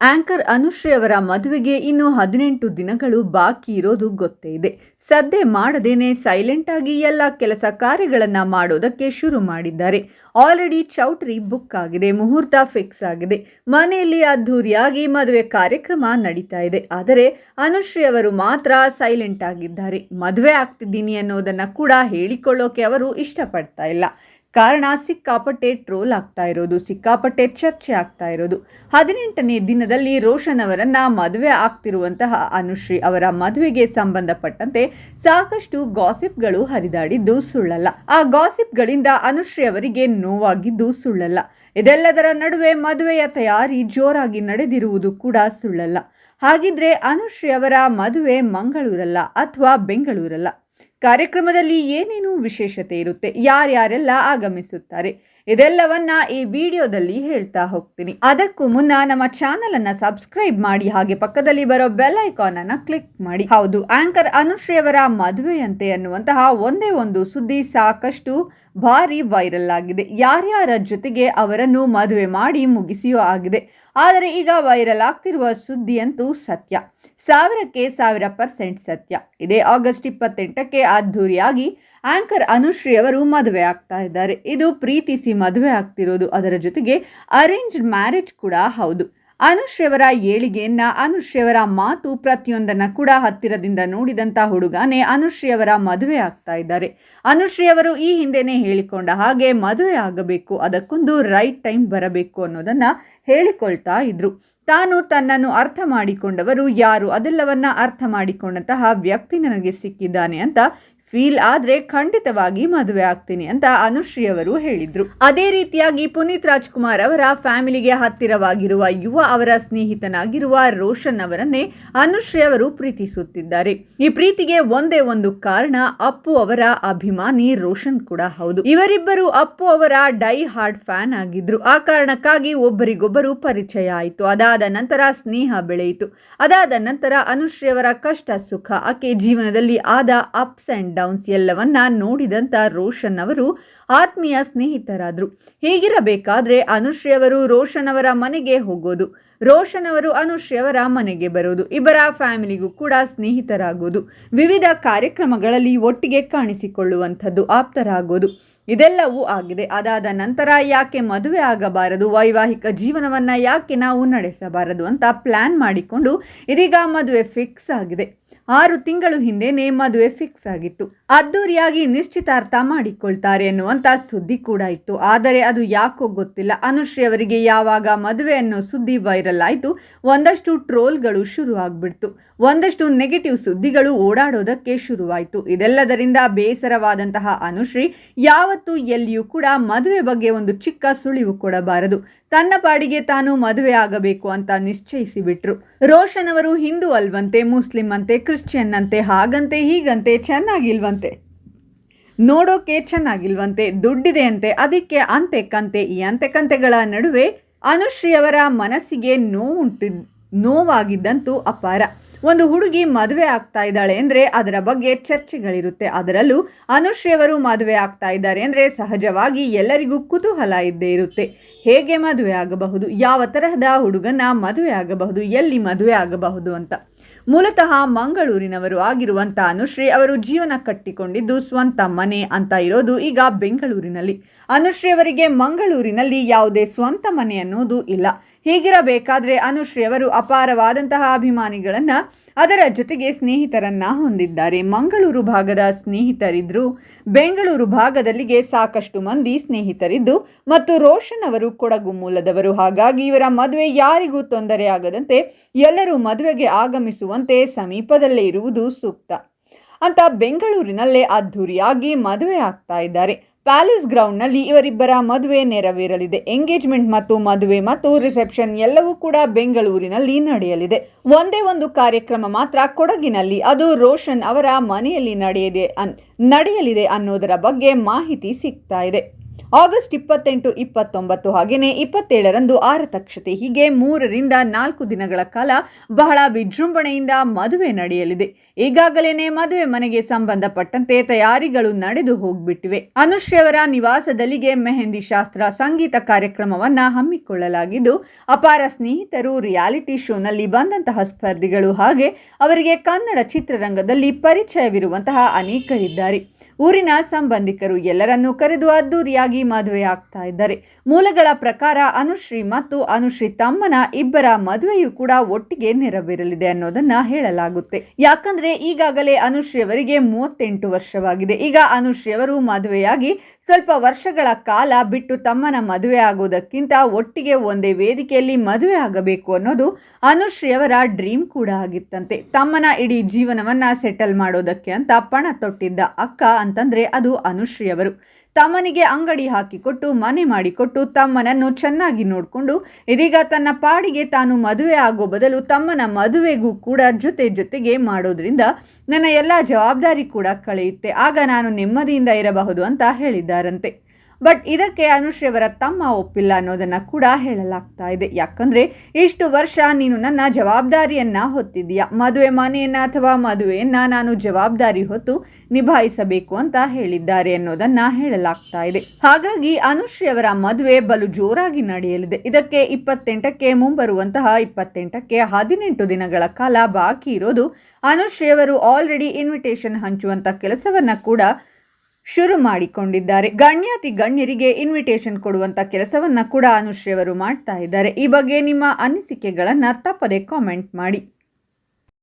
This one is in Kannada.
ಆಂಕರ್ ಅನುಶ್ರೀ ಅವರ ಮದುವೆಗೆ ಇನ್ನು ಹದಿನೆಂಟು ದಿನಗಳು ಬಾಕಿ ಇರೋದು ಗೊತ್ತೇ ಇದೆ. ಸದ್ದೆ ಮಾಡದೇನೆ ಸೈಲೆಂಟ್ ಆಗಿ ಎಲ್ಲ ಕೆಲಸ ಕಾರ್ಯಗಳನ್ನು ಮಾಡೋದಕ್ಕೆ ಶುರು ಮಾಡಿದ್ದಾರೆ. ಆಲ್ರೆಡಿ ಚೌಟ್ರಿ ಬುಕ್ ಆಗಿದೆ, ಮುಹೂರ್ತ ಫಿಕ್ಸ್ ಆಗಿದೆ. ಮನೆಯಲ್ಲಿ ಅದ್ಧೂರಿಯಾಗಿ ಮದುವೆ ಕಾರ್ಯಕ್ರಮ ನಡೀತಾ ಇದೆ. ಆದರೆ ಅನುಶ್ರೀ ಅವರು ಮಾತ್ರ ಸೈಲೆಂಟ್ ಆಗಿದ್ದಾರೆ. ಮದುವೆ ಆಗ್ತಿದ್ದೀನಿ ಅನ್ನೋದನ್ನು ಕೂಡ ಹೇಳಿಕೊಳ್ಳೋಕೆ ಅವರು ಇಷ್ಟಪಡ್ತಾ ಇಲ್ಲ. ಕಾರಣ ಸಿಕ್ಕಾಪಟ್ಟೆ ಟ್ರೋಲ್ ಆಗ್ತಾ ಇರೋದು, ಸಿಕ್ಕಾಪಟ್ಟೆ ಚರ್ಚೆ ಆಗ್ತಾ ಇರೋದು. ಹದಿನೆಂಟನೇ ದಿನದಲ್ಲಿ ರೋಷನ್ ಅವರನ್ನ ಮದುವೆ ಆಗ್ತಿರುವಂತಹ ಅನುಶ್ರೀ ಅವರ ಮದುವೆಗೆ ಸಂಬಂಧಪಟ್ಟಂತೆ ಸಾಕಷ್ಟು ಗಾಸಿಪ್ಗಳು ಹರಿದಾಡಿದ್ದು ಸುಳ್ಳಲ್ಲ. ಆ ಗಾಸಿಪ್ಗಳಿಂದ ಅನುಶ್ರೀ ಅವರಿಗೆ ನೋವಾಗಿದ್ದು ಸುಳ್ಳಲ್ಲ. ಇದೆಲ್ಲದರ ನಡುವೆ ಮದುವೆಯ ತಯಾರಿ ಜೋರಾಗಿ ನಡೆದಿರುವುದು ಕೂಡ ಸುಳ್ಳಲ್ಲ. ಹಾಗಿದ್ರೆ ಅನುಶ್ರೀ ಅವರ ಮದುವೆ ಮಂಗಳೂರಲ್ಲ ಅಥವಾ ಬೆಂಗಳೂರಲ್ಲ? ಕಾರ್ಯಕ್ರಮದಲ್ಲಿ ಏನೇನು ವಿಶೇಷತೆ ಇರುತ್ತೆ, ಯಾರ್ಯಾರೆಲ್ಲ ಆಗಮಿಸುತ್ತಾರೆ, ಇದೆಲ್ಲವನ್ನ ಈ ವಿಡಿಯೋದಲ್ಲಿ ಹೇಳ್ತಾ ಹೋಗ್ತೀನಿ. ಅದಕ್ಕೂ ಮುನ್ನ ನಮ್ಮ ಚಾನೆಲ್ ಅನ್ನ ಸಬ್ಸ್ಕ್ರೈಬ್ ಮಾಡಿ, ಹಾಗೆ ಪಕ್ಕದಲ್ಲಿ ಬರೋ ಬೆಲ್ ಐಕಾನ್ ಅನ್ನ ಕ್ಲಿಕ್ ಮಾಡಿ. ಹೌದು ಆಂಕರ್ ಅನುಶ್ರೀ ಅವರ ಮದುವೆಯಂತೆ ಅನ್ನುವಂತಹ ಒಂದೇ ಒಂದು ಸುದ್ದಿ ಸಾಕಷ್ಟು ಭಾರಿ ವೈರಲ್ ಆಗಿದೆ. ಯಾರ್ಯಾರ ಜೊತೆಗೆ ಅವರನ್ನು ಮದುವೆ ಮಾಡಿ ಮುಗಿಸಿಯೂ ಆಗಿದೆ. ಆದರೆ ಈಗ ವೈರಲ್ ಆಗ್ತಿರುವ ಸುದ್ದಿಯಂತೂ ಸತ್ಯ. ಸಾವಿರಕ್ಕೆ ಸಾವಿರ ಪರ್ಸೆಂಟ್ ಸತ್ಯ. ಇದೇ ಆಗಸ್ಟ್ ಇಪ್ಪತ್ತೆಂಟಕ್ಕೆ ಅದ್ಧೂರಿಯಾಗಿ ಆಂಕರ್ ಅನುಶ್ರೀ ಅವರು ಮದುವೆ ಆಗ್ತಾ ಇದ್ದಾರೆ. ಇದು ಪ್ರೀತಿಸಿ ಮದುವೆ ಆಗ್ತಿರೋದು. ಅದರ ಜೊತೆಗೆ ಅರೇಂಜ್ಡ್ ಮ್ಯಾರೇಜ್ ಕೂಡ ಹೌದು. ಅನುಶ್ರೀ ಅವರ ಏಳಿಗೆಯನ್ನ, ಅನುಶ್ರೀ ಅವರ ಮಾತು ಪ್ರತಿಯೊಂದನ್ನ ಕೂಡ ಹತ್ತಿರದಿಂದ ನೋಡಿದಂತ ಹುಡುಗನೇ ಅನುಶ್ರೀಯವರ ಮದುವೆ ಆಗ್ತಾ ಇದ್ದಾರೆ. ಅನುಶ್ರೀಯವರು ಈ ಹಿಂದೆನೆ ಹೇಳಿಕೊಂಡ ಹಾಗೆ ಮದುವೆ ಆಗಬೇಕು, ಅದಕ್ಕೊಂದು ರೈಟ್ ಟೈಮ್ ಬರಬೇಕು ಅನ್ನೋದನ್ನ ಹೇಳಿಕೊಳ್ತಾ ಇದ್ರು. ತಾನು ತನ್ನನ್ನು ಅರ್ಥ ಮಾಡಿಕೊಂಡವರು ಯಾರು ಅದೆಲ್ಲವನ್ನ ಅರ್ಥ ಮಾಡಿಕೊಂಡಂತಹ ವ್ಯಕ್ತಿ ನನಗೆ ಸಿಕ್ಕಿದ್ದಾನೆ ಅಂತ ಫೀಲ್ ಆದ್ರೆ ಖಂಡಿತವಾಗಿ ಮದುವೆ ಆಗ್ತೀನಿ ಅಂತ ಅನುಶ್ರೀ ಅವರು ಹೇಳಿದ್ರು. ಅದೇ ರೀತಿಯಾಗಿ ಪುನೀತ್ ರಾಜ್ಕುಮಾರ್ ಅವರ ಫ್ಯಾಮಿಲಿಗೆ ಹತ್ತಿರವಾಗಿರುವ ಯುವ ಅವರ ಸ್ನೇಹಿತನಾಗಿರುವ ರೋಷನ್ ಅವರನ್ನೇ ಅನುಶ್ರೀ ಅವರು ಪ್ರೀತಿಸುತ್ತಿದ್ದಾರೆ. ಈ ಪ್ರೀತಿಗೆ ಒಂದೇ ಒಂದು ಕಾರಣ, ಅಪ್ಪು ಅವರ ಅಭಿಮಾನಿ ರೋಷನ್ ಕೂಡ ಹೌದು. ಇವರಿಬ್ಬರು ಅಪ್ಪು ಅವರ ಡೈ ಹಾರ್ಡ್ ಫ್ಯಾನ್ ಆಗಿದ್ರು. ಆ ಕಾರಣಕ್ಕಾಗಿ ಒಬ್ಬರಿಗೊಬ್ಬರು ಪರಿಚಯ ಆಯಿತು. ಅದಾದ ನಂತರ ಸ್ನೇಹ ಬೆಳೆಯಿತು. ಅದಾದ ನಂತರ ಅನುಶ್ರೀ ಅವರ ಕಷ್ಟ ಸುಖ, ಆಕೆ ಜೀವನದಲ್ಲಿ ಆದ ಅಪ್ಸ್ ಅಂಡ್ ಡೌನ್ಸ್ ಎಲ್ಲವನ್ನ ನೋಡಿದಂತ ರೋಷನ್ ಅವರು ಆತ್ಮೀಯ ಸ್ನೇಹಿತರಾದರು. ಹೀಗಿರಬೇಕಾದ್ರೆ ಅನುಶ್ರೀ ಅವರು ರೋಷನ್ ಅವರ ಮನೆಗೆ ಹೋಗೋದು, ರೋಷನ್ ಅವರು ಅನುಶ್ರೀ ಅವರ ಮನೆಗೆ ಬರೋದು, ಇಬ್ಬರ ಫ್ಯಾಮಿಲಿಗೂ ಕೂಡ ಸ್ನೇಹಿತರಾಗೋದು, ವಿವಿಧ ಕಾರ್ಯಕ್ರಮಗಳಲ್ಲಿ ಒಟ್ಟಿಗೆ ಕಾಣಿಸಿಕೊಳ್ಳುವಂಥದ್ದು ಆಪ್ತರಾಗೋದು. ಇದೆಲ್ಲವೂ ಆಗಿದೆ. ಅದಾದ ನಂತರ ಯಾಕೆ ಮದುವೆ ಆಗಬಾರದು, ವೈವಾಹಿಕ ಜೀವನವನ್ನ ಯಾಕೆ ನಾವು ನಡೆಸಬಾರದು ಅಂತ ಪ್ಲ್ಯಾನ್ ಮಾಡಿಕೊಂಡು ಇದೀಗ ಮದುವೆ ಫಿಕ್ಸ್ ಆಗಿದೆ. ಆರು ತಿಂಗಳು ಹಿಂದೆನೇ ಮದುವೆ ಫಿಕ್ಸ್ ಆಗಿತ್ತು. ಅದ್ದೂರಿಯಾಗಿ ನಿಶ್ಚಿತಾರ್ಥ ಮಾಡಿಕೊಳ್ತಾರೆ ಎನ್ನುವಂತ ಸುದ್ದಿ ಕೂಡ ಇತ್ತು. ಆದರೆ ಅದು ಯಾಕೋ ಗೊತ್ತಿಲ್ಲ. ಅನುಶ್ರೀ ಅವರಿಗೆ ಯಾವಾಗ ಮದುವೆ ಅನ್ನೋ ಸುದ್ದಿ ವೈರಲ್ ಆಯಿತು, ಒಂದಷ್ಟು ಟ್ರೋಲ್ಗಳು ಶುರು ಆಗ್ಬಿಡ್ತು. ಒಂದಷ್ಟು ನೆಗೆಟಿವ್ ಸುದ್ದಿಗಳು ಓಡಾಡೋದಕ್ಕೆ ಶುರುವಾಯಿತು. ಇದೆಲ್ಲದರಿಂದ ಬೇಸರವಾದಂತಹ ಅನುಶ್ರೀ ಯಾವತ್ತೂ ಎಲ್ಲಿಯೂ ಕೂಡ ಮದುವೆ ಬಗ್ಗೆ ಒಂದು ಚಿಕ್ಕ ಸುಳಿವು ಕೊಡಬಾರದು. ತನ್ನ ಪಾಡಿಗೆ ತಾನು ಮದುವೆ ಆಗಬೇಕು ಅಂತ ನಿಶ್ಚಯಿಸಿಬಿಟ್ರು. ರೋಷನ್ ಅವರು ಹಿಂದೂ ಅಲ್ವಂತೆ, ಮುಸ್ಲಿಂ ಅಂತೆ, ಕ್ರಿಶ್ಚಿಯನ್ ಅಂತೆ, ಹಾಗಂತೆ, ಹೀಗಂತೆ, ಚೆನ್ನಾಗಿಲ್ವಂತೆ. ನೋಡೋಕೆ ಚೆನ್ನಾಗಿಲ್ವಂತೆ, ದುಡ್ಡಿದೆ ಅಂತೆ, ಅದಕ್ಕೆ ಅಂತೆ ಕಂತೆ, ಈ ಅಂತೆ ಕಂತೆಗಳ ನಡುವೆ ಅನುಶ್ರೀ ಅವರ ಮನಸ್ಸಿಗೆ ನೋವುಂಟು ನೋವಾಗಿದ್ದಂತೂ ಅಪಾರ. ಒಂದು ಹುಡುಗಿ ಮದುವೆ ಆಗ್ತಾ ಇದ್ದಾಳೆ ಅಂದರೆ ಅದರ ಬಗ್ಗೆ ಚರ್ಚೆಗಳಿರುತ್ತೆ. ಅದರಲ್ಲೂ ಅನುಶ್ರೀ ಅವರು ಮದುವೆ ಆಗ್ತಾ ಇದ್ದಾರೆ ಅಂದರೆ ಸಹಜವಾಗಿ ಎಲ್ಲರಿಗೂ ಕುತೂಹಲ ಇದ್ದೇ ಇರುತ್ತೆ. ಹೇಗೆ ಮದುವೆ ಆಗಬಹುದು? ಯಾವ ತರಹದ ಹುಡುಗನ ಮದುವೆ ಆಗಬಹುದು? ಎಲ್ಲಿ ಮದುವೆ ಆಗಬಹುದು ಅಂತ. ಮೂಲತಃ ಮಂಗಳೂರಿನವರು ಆಗಿರುವಂಥ ಅನುಶ್ರೀ ಅವರು ಜೀವನ ಕಟ್ಟಿಕೊಂಡಿದ್ದು ಸ್ವಂತ ಮನೆ ಅಂತ ಇರೋದು ಈಗ ಬೆಂಗಳೂರಿನಲ್ಲಿ. ಅನುಶ್ರೀ ಅವರಿಗೆ ಮಂಗಳೂರಿನಲ್ಲಿ ಯಾವುದೇ ಸ್ವಂತ ಮನೆ ಅನ್ನೋದು ಇಲ್ಲ. ಹೀಗಿರಬೇಕಾದ್ರೆ ಅನುಶ್ರೀ ಅವರು ಅಪಾರವಾದಂತಹ ಅಭಿಮಾನಿಗಳನ್ನ ಅದರ ಜೊತೆಗೆ ಸ್ನೇಹಿತರನ್ನ ಹೊಂದಿದ್ದಾರೆ. ಮಂಗಳೂರು ಭಾಗದ ಸ್ನೇಹಿತರಿದ್ದರು ಬೆಂಗಳೂರು ಭಾಗದಲ್ಲಿಗೆ ಸಾಕಷ್ಟು ಮಂದಿ ಸ್ನೇಹಿತರಿದ್ದು ಮತ್ತು ರೋಷನ್ ಅವರು ಕೊಡಗು ಮೂಲದವರು. ಹಾಗಾಗಿ ಇವರ ಮದುವೆ ಯಾರಿಗೂ ತೊಂದರೆ ಆಗದಂತೆ ಎಲ್ಲರೂ ಮದುವೆಗೆ ಆಗಮಿಸುವಂತೆ ಸಮೀಪದಲ್ಲೇ ಇರುವುದು ಸೂಕ್ತ. ಅಂತ ಬೆಂಗಳೂರಿನಲ್ಲೇ ಅದ್ಧೂರಿಯಾಗಿ ಮದುವೆ ಆಗ್ತಾ ಇದ್ದಾರೆ. ಪ್ಯಾಲೇಸ್ ಗ್ರೌಂಡ್ನಲ್ಲಿ ಇವರಿಬ್ಬರ ಮದುವೆ ನೆರವೇರಲಿದೆ. ಎಂಗೇಜ್ಮೆಂಟ್ ಮತ್ತು ಮದುವೆ ಮತ್ತು ರಿಸೆಪ್ಷನ್ ಎಲ್ಲವೂ ಕೂಡ ಬೆಂಗಳೂರಿನಲ್ಲಿ ನಡೆಯಲಿದೆ. ಒಂದೇ ಒಂದು ಕಾರ್ಯಕ್ರಮ ಮಾತ್ರ ಕೊಡಗಿನಲ್ಲಿ, ಅದು ರೋಷನ್ ಅವರ ಮನೆಯಲ್ಲಿ ನಡೆಯದೆ ನಡೆಯಲಿದೆ ಅನ್ನೋದರ ಬಗ್ಗೆ ಮಾಹಿತಿ ಸಿಗ್ತಾ ಇದೆ. ಆಗಸ್ಟ್ ಇಪ್ಪತ್ತೆಂಟು, ಇಪ್ಪತ್ತೊಂಬತ್ತು ಹಾಗೆಯೇ ಇಪ್ಪತ್ತೇಳರಂದು ಆರತಕ್ಷತೆ ಹೀಗೆ ಮೂರರಿಂದ ನಾಲ್ಕು ದಿನಗಳ ಕಾಲ ಬಹಳ ವಿಜೃಂಭಣೆಯಿಂದ ಮದುವೆ ನಡೆಯಲಿದೆ. ಈಗಾಗಲೇ ಮದುವೆ ಮನೆಗೆ ಸಂಬಂಧಪಟ್ಟಂತೆ ತಯಾರಿಗಳು ನಡೆದು ಹೋಗ್ಬಿಟ್ಟಿವೆ. ಅನುಶ್ರೀಯವರ ನಿವಾಸದಲ್ಲಿಗೆ ಮೆಹಂದಿ ಶಾಸ್ತ್ರ, ಸಂಗೀತ ಕಾರ್ಯಕ್ರಮವನ್ನ ಹಮ್ಮಿಕೊಳ್ಳಲಾಗಿದ್ದು, ಅಪಾರ ಸ್ನೇಹಿತರು ರಿಯಾಲಿಟಿ ಶೋನಲ್ಲಿ ಬಂದಂತಹ ಸ್ಪರ್ಧಿಗಳು ಹಾಗೆ ಅವರಿಗೆ ಕನ್ನಡ ಚಿತ್ರರಂಗದಲ್ಲಿ ಪರಿಚಯವಿರುವಂತಹ ಅನೇಕರಿದ್ದಾರೆ. ಊರಿನ ಸಂಬಂಧಿಕರು ಎಲ್ಲರನ್ನೂ ಕರೆದು ಅದ್ದೂರಿಯಾಗಿ ಮದುವೆ ಆಗ್ತಾ ಇದ್ದಾರೆ. ಮೂಲಗಳ ಪ್ರಕಾರ ಅನುಶ್ರೀ ಮತ್ತು ಅನುಶ್ರೀ ತಮ್ಮನ ಇಬ್ಬರ ಮದುವೆಯೂ ಕೂಡ ಒಟ್ಟಿಗೆ ನೆರವೇರಲಿದೆ ಅನ್ನೋದನ್ನ ಹೇಳಲಾಗುತ್ತೆ. ಯಾಕಂದ್ರೆ ಈಗಾಗಲೇ ಅನುಶ್ರೀ ಅವರಿಗೆ ಮೂವತ್ತೆಂಟು ವರ್ಷವಾಗಿದೆ. ಈಗ ಅನುಶ್ರೀ ಅವರು ಮದುವೆಯಾಗಿ ಸ್ವಲ್ಪ ವರ್ಷಗಳ ಕಾಲ ಬಿಟ್ಟು ತಮ್ಮನ ಮದುವೆ ಆಗೋದಕ್ಕಿಂತ ಒಟ್ಟಿಗೆ ಒಂದೇ ವೇದಿಕೆಯಲ್ಲಿ ಮದುವೆ ಆಗಬೇಕು ಅನ್ನೋದು ಅನುಶ್ರೀ ಅವರ ಡ್ರೀಮ್ ಕೂಡ ಆಗಿತ್ತಂತೆ. ತಮ್ಮನ ಇಡೀ ಜೀವನವನ್ನ ಸೆಟಲ್ ಮಾಡೋದಕ್ಕೆ ಅಂತ ಪಣ ತೊಟ್ಟಿದ್ದ ಅಕ್ಕ ಅಂತಂದ್ರೆ ಅದು ಅನುಶ್ರೀಯವರು. ತಮ್ಮನಿಗೆ ಅಂಗಡಿ ಹಾಕಿಕೊಟ್ಟು, ಮನೆ ಮಾಡಿಕೊಟ್ಟು, ತಮ್ಮನನ್ನು ಚೆನ್ನಾಗಿ ನೋಡಿಕೊಂಡು, ಇದೀಗ ತನ್ನ ಪಾಡಿಗೆ ತಾನು ಮದುವೆ ಆಗೋ ಬದಲು ತಮ್ಮನ ಮದುವೆಗೂ ಕೂಡ ಜೊತೆ ಜೊತೆಗೆ ಮಾಡೋದ್ರಿಂದ ನನ್ನ ಎಲ್ಲ ಜವಾಬ್ದಾರಿ ಕೂಡ ಕಳೆಯುತ್ತೆ. ಆಗ ನಾನು ನೆಮ್ಮದಿಯಿಂದ ಇರಬಹುದು ಅಂತ ಹೇಳಿದ್ದಾರಂತೆ. ಬಟ್ ಇದಕ್ಕೆ ಅನುಶ್ರೀ ಅವರ ತಮ್ಮ ಒಪ್ಪಿಲ್ಲ ಅನ್ನೋದನ್ನ ಕೂಡ ಹೇಳಲಾಗ್ತಾ ಇದೆ. ಯಾಕಂದ್ರೆ ಇಷ್ಟು ವರ್ಷ ನೀನು ನನ್ನ ಜವಾಬ್ದಾರಿಯನ್ನ ಹೊತ್ತಿದ್ದೀಯ. ಮದುವೆ ಮನೆಯನ್ನ ಅಥವಾ ಮದುವೆಯನ್ನು ನಾನು ಜವಾಬ್ದಾರಿ ಹೊತ್ತು ನಿಭಾಯಿಸಬೇಕು ಅಂತ ಹೇಳಿದ್ದಾರೆ ಅನ್ನೋದನ್ನ ಹೇಳಲಾಗ್ತಾ ಇದೆ. ಹಾಗಾಗಿ ಅನುಶ್ರೀ ಅವರ ಮದುವೆ ಬಲು ಜೋರಾಗಿ ನಡೆಯಲಿದೆ. ಇದಕ್ಕೆ ಇಪ್ಪತ್ತೆಂಟಕ್ಕೆ ಮುಂಬರುವಂತಹ ಇಪ್ಪತ್ತೆಂಟಕ್ಕೆ ಹದಿನೆಂಟು ದಿನಗಳ ಕಾಲ ಬಾಕಿ ಇರೋದು ಅನುಶ್ರೀ ಅವರು ಆಲ್ರೆಡಿ ಇನ್ವಿಟೇಷನ್ ಹಂಚುವಂತ ಕೆಲಸವನ್ನ ಕೂಡ ಶುರು ಮಾಡಿಕೊಂಡಿದ್ದಾರೆ. ಗಣ್ಯಾತಿ ಗಣ್ಯರಿಗೆ ಇನ್ವಿಟೇಷನ್ ಕೊಡುವಂತ ಕೆಲಸವನ್ನ ಕೂಡ ಅನುಶ್ರೀ ಅವರು ಮಾಡ್ತಾ ಇದ್ದಾರೆ. ಈ ಬಗ್ಗೆ ನಿಮ್ಮ ಅನಿಸಿಕೆಗಳನ್ನ ತಪ್ಪದೆ ಕಾಮೆಂಟ್ ಮಾಡಿ.